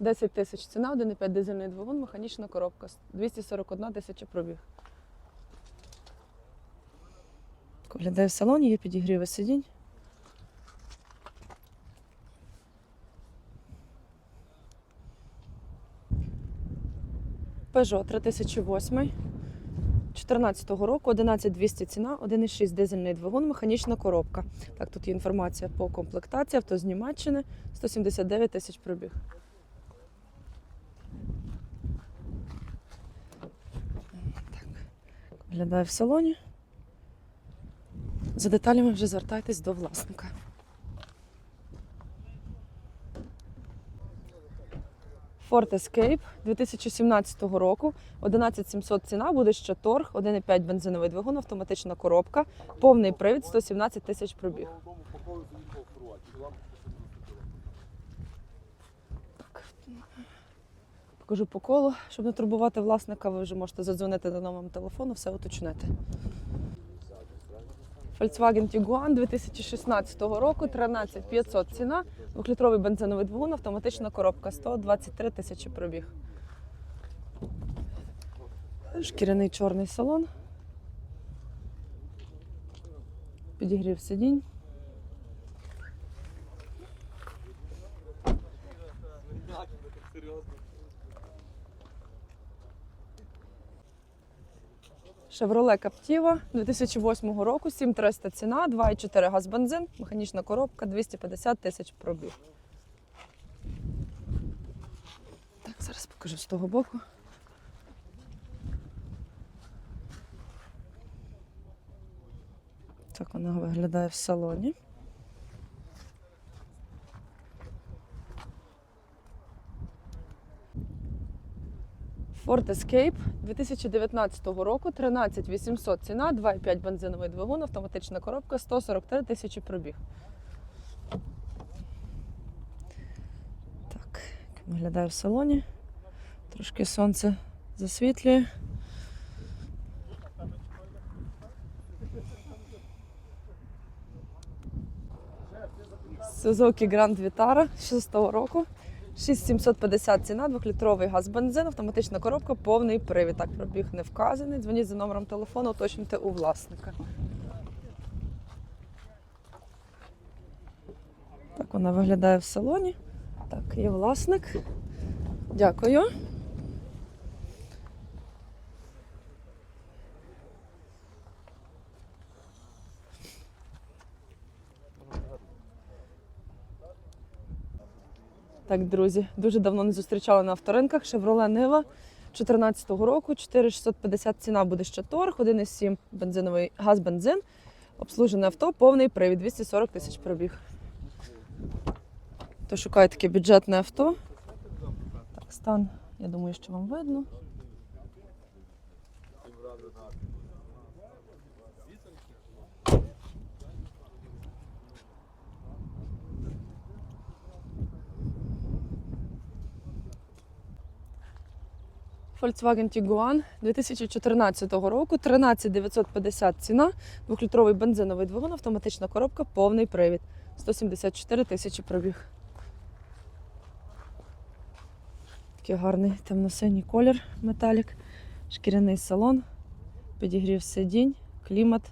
10 тисяч ціна, 1,5 дизельний двигун, механічна коробка, 241 тисяча пробіг. Виглядає в салоні, є підігріви сидінь. Peugeot 3008 14 року, 11200 ціна, 1,6 дизельний двигун, механічна коробка. Так, тут є інформація по комплектації, авто з Німеччини, 179 тисяч пробіг. Виглядає в салоні. За деталями вже звертайтесь до власника. Ford Escape 2017 року. 11700 ціна, буде ще торг, 1,5 бензиновий двигун, автоматична коробка, повний привід, 117 тисяч пробіг. Покажу по колу, щоб не турбувати власника, ви вже можете задзвонити на номером телефону, все уточнити. Volkswagen Tiguan 2016 року, 13500 ціна, двохлітровий бензиновий двигун, автоматична коробка, 123 тисячі пробіг. Шкіряний чорний салон. Підігрів сидінь. Chevrolet Captiva 2008 року, 7300 ціна, 2,4 газ бензин, механічна коробка, 250 тисяч пробіг. Так, зараз покажу з того боку. Так вона виглядає в салоні. Ford Escape 2019 року, 13 800 ціна, 2,5 бензиновий двигун, автоматична коробка, 143 тисячі пробіг. Так, як виглядає в салоні. Трошки сонце засвітлює. Suzuki Grand Vitara 6 року. 6750 ціна, 2-літровий газ бензин, автоматична коробка, повний привід. Так, пробіг не вказаний. Дзвоніть за номером телефону, уточнюйте у власника. Так вона виглядає в салоні. Так, є власник. Дякую. Так, друзі, дуже давно не зустрічали на авторинках. Chevrolet Нива 2014 року, 4650 ціна буде ще торг, 1,7 бензиновий газ бензин, обслужене авто, повний привід, 240 тисяч пробіг. То шукає таке бюджетне авто? Так, стан, я думаю, що вам видно. Volkswagen Tiguan 2014 року, 13 950 ціна, 2-літровий бензиновий двигун, автоматична коробка, повний привід, 174 тисячі пробіг. Такий гарний темно-синій колір металік, шкіряний салон, підігрів сидінь, клімат.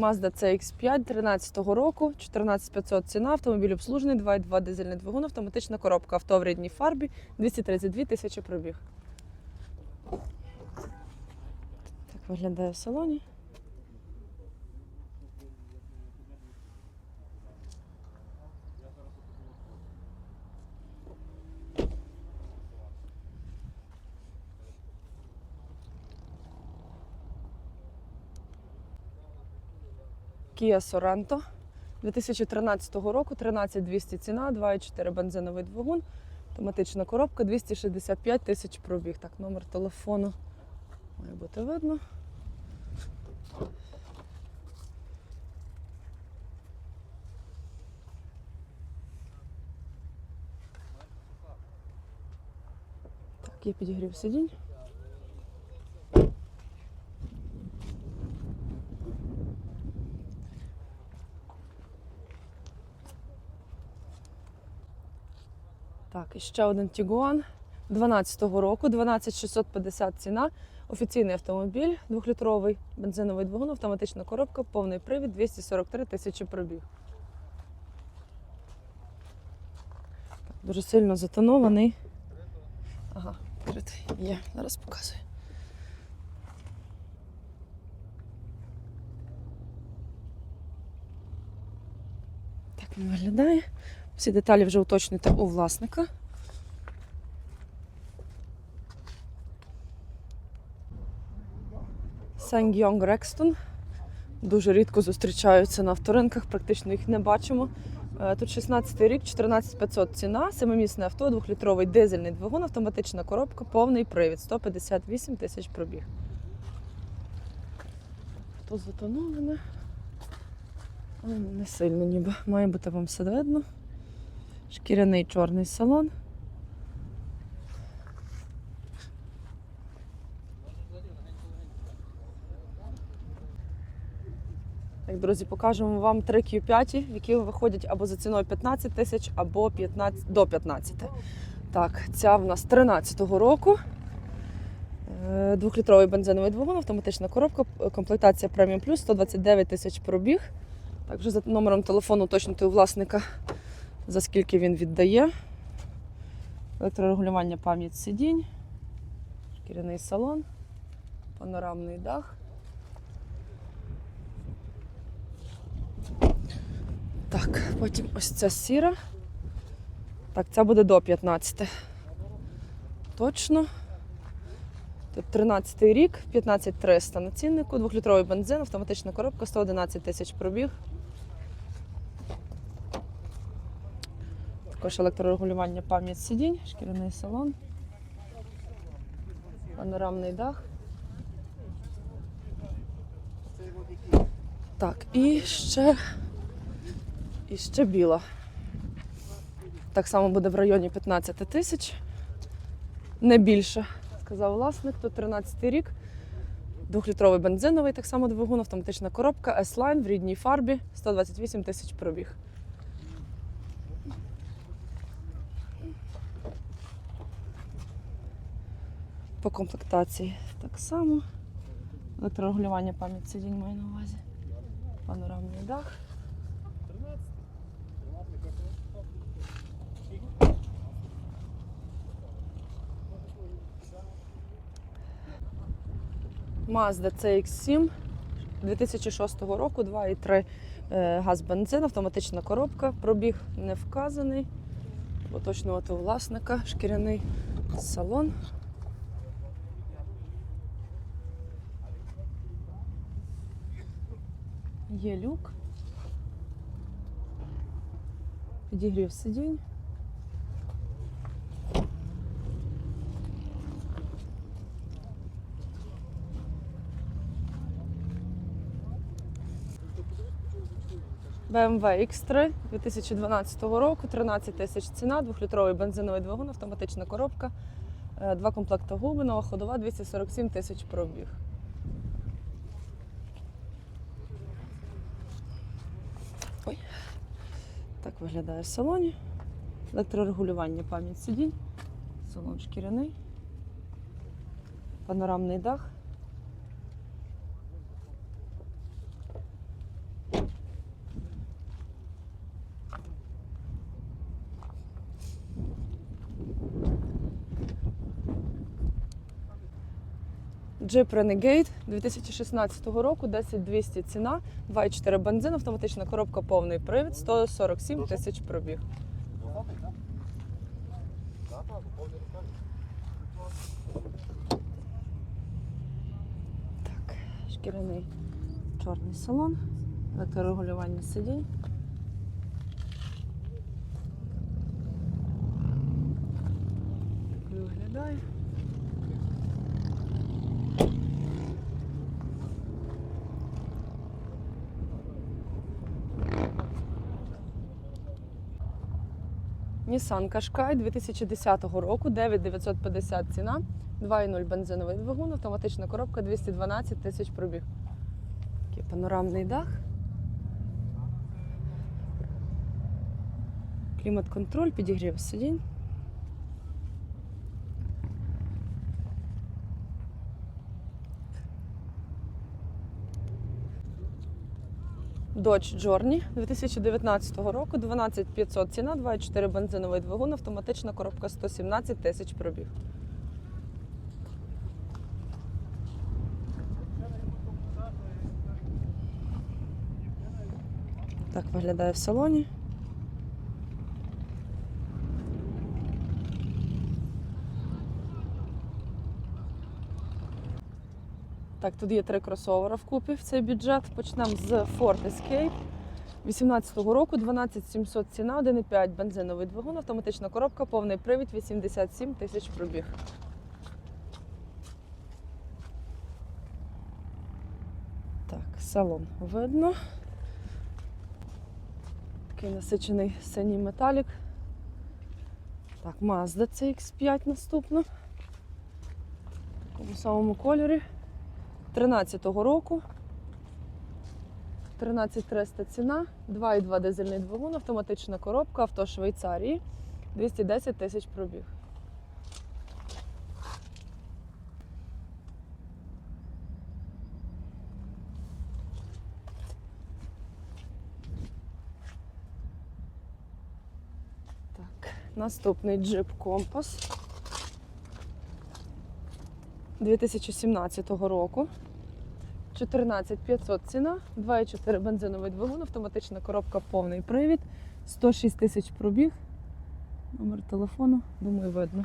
Mazda CX5 13-го року, 14500 ціна, автомобіль обслужений, 2.2 дизельний двигун, автоматична коробка, авто в рідній фарбі, 232 тисячі пробіг. Так виглядає в салоні. Kia Sorento 2013 року, 13200 ціна, 2,4 бензиновий двигун, автоматична коробка, 265 тисяч пробіг. Так, номер телефону має бути видно. Так, є підігрів сидінь. Так, і ще один Tiguan 12-го року, 12650 ціна. Офіційний автомобіль, двохлітровий бензиновий двигун, автоматична коробка, повний привід, 243 тисячі пробіг. Так, дуже сильно затонований. Ага, відкритий. Є, зараз показую. Так він виглядає. Всі деталі вже уточнюйте у власника. Сен-Гьонг Рекстон. Дуже рідко зустрічаються на авторинках, практично їх не бачимо. Е, Тут 16 рік, 14500 ціна, семимісне авто, двохлітровий дизельний двигун, автоматична коробка, повний привід, 158 тисяч пробіг. Авто затоноване. Не сильно ніби. Має бути вам все видно. Шкіряний чорний салон. Так, друзі, покажемо вам три Q5, які виходять або за ціною 15 тисяч, або 15, до 15. Так, ця в нас 13-го року. Е, Двохлітровий бензиновий двигун, автоматична коробка, комплектація преміум плюс 129 тисяч пробіг. Так, вже за номером телефону уточнити у власника, за скільки він віддає. Електрорегулювання пам'ять сидінь, шкіряний салон, панорамний дах. Так, потім ось ця сіра. Так, ця буде до 15. Точно. Тут 13 рік, 15300 на ціннику, двохлітровий бензин, автоматична коробка, 111 тисяч пробіг. Також електрорегулювання пам'ять сидінь, шкіряний салон, панорамний дах. Так, і ще, і ще біла. Так само буде в районі 15 тисяч. Не більше, сказав власник. Тут 13 рік. Двохлітровий бензиновий, так само двигун, автоматична коробка, S-Line в рідній фарбі, 128 тисяч пробіг. По комплектації так само. Електрорегулювання пам'ять сидінь маю на увазі. Панорамний дах. Mazda CX7 2006 року, 2,3 е, газ бензин, автоматична коробка, пробіг не вказаний. Уточнювати власника, шкіряний салон. Є люк. Підігрів сидінь. BMW X3 2012 року, 13 тисяч ціна, двохлітровий бензиновий двигун, автоматична коробка, е, два комплекти губи, нова ходова, 247 тисяч пробіг. Так виглядає в салоні. Електрорегулювання пам'ять сидінь, салон шкіряний, панорамний дах. Jeep Renegade 2016 року, 10200 ціна, 2,4 бензин, автоматична коробка, повний привід, 147 тисяч пробіг. Так, шкіряний чорний салон, електрорегулювання сидінь. Виглядає. Nissan Qashqai 2010 року, 9950 ціна, 2,0 бензиновий двигун, автоматична коробка 212 тисяч пробіг. Такий панорамний дах. Клімат-контроль, підігрів сидінь. Dodge Journey 2019 року, 12500 ціна, 2,4 бензиновий двигун, автоматична коробка 117 тисяч пробіг. Так виглядає в салоні. Так, тут є три кросовера вкупі в цей бюджет. Почнемо з Ford Escape 18-го року, 12700 ціна, 1,5 бензиновий двигун, автоматична коробка, повний привід, 87 тисяч пробіг. Так, салон видно. Такий насичений синій металік. Так, Mazda CX5 наступно. В такому самому кольорі. 13-го року. 13300 ціна, 2,2 дизельний двигун, автоматична коробка, авто Швейцарії, 210 тисяч пробіг. Так, наступний джип Компас 2017 року. 14500 ціна, 2,4 бензиновий двигун, автоматична коробка, повний привід, 106 тисяч пробіг. Номер телефону, думаю, видно.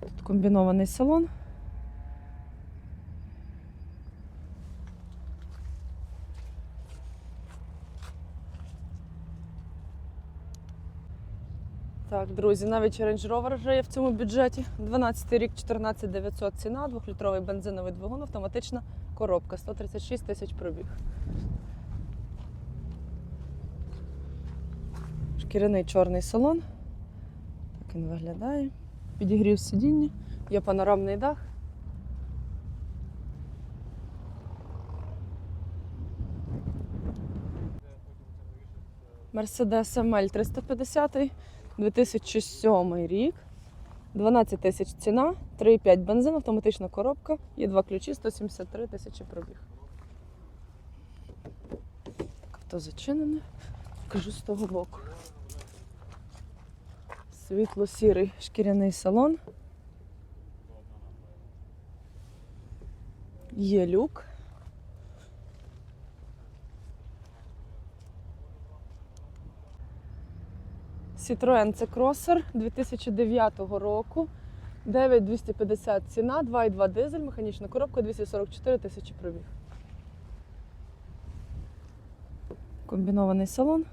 Тут комбінований салон. Так, друзі, навіть Range Rover вже є в цьому бюджеті. 12 рік, 14900 ціна, 2-літровий бензиновий двигун, автоматична коробка, 136 тисяч пробіг. Шкіряний чорний салон. Так він виглядає. Підігрів сидіння, є панорамний дах. Mercedes ML 350 2007 рік. 12 тисяч ціна, 3,5 бензин, автоматична коробка, є два ключі, 173 тисячі пробіг. Так, авто зачинене. Покажу з того боку. Світло-сірий шкіряний салон. Є люк. Citroen C Crosser 2009 року. 9250 ціна, 2,2 дизель, механічна коробка, 244 тисячі пробіг. Комбінований салон.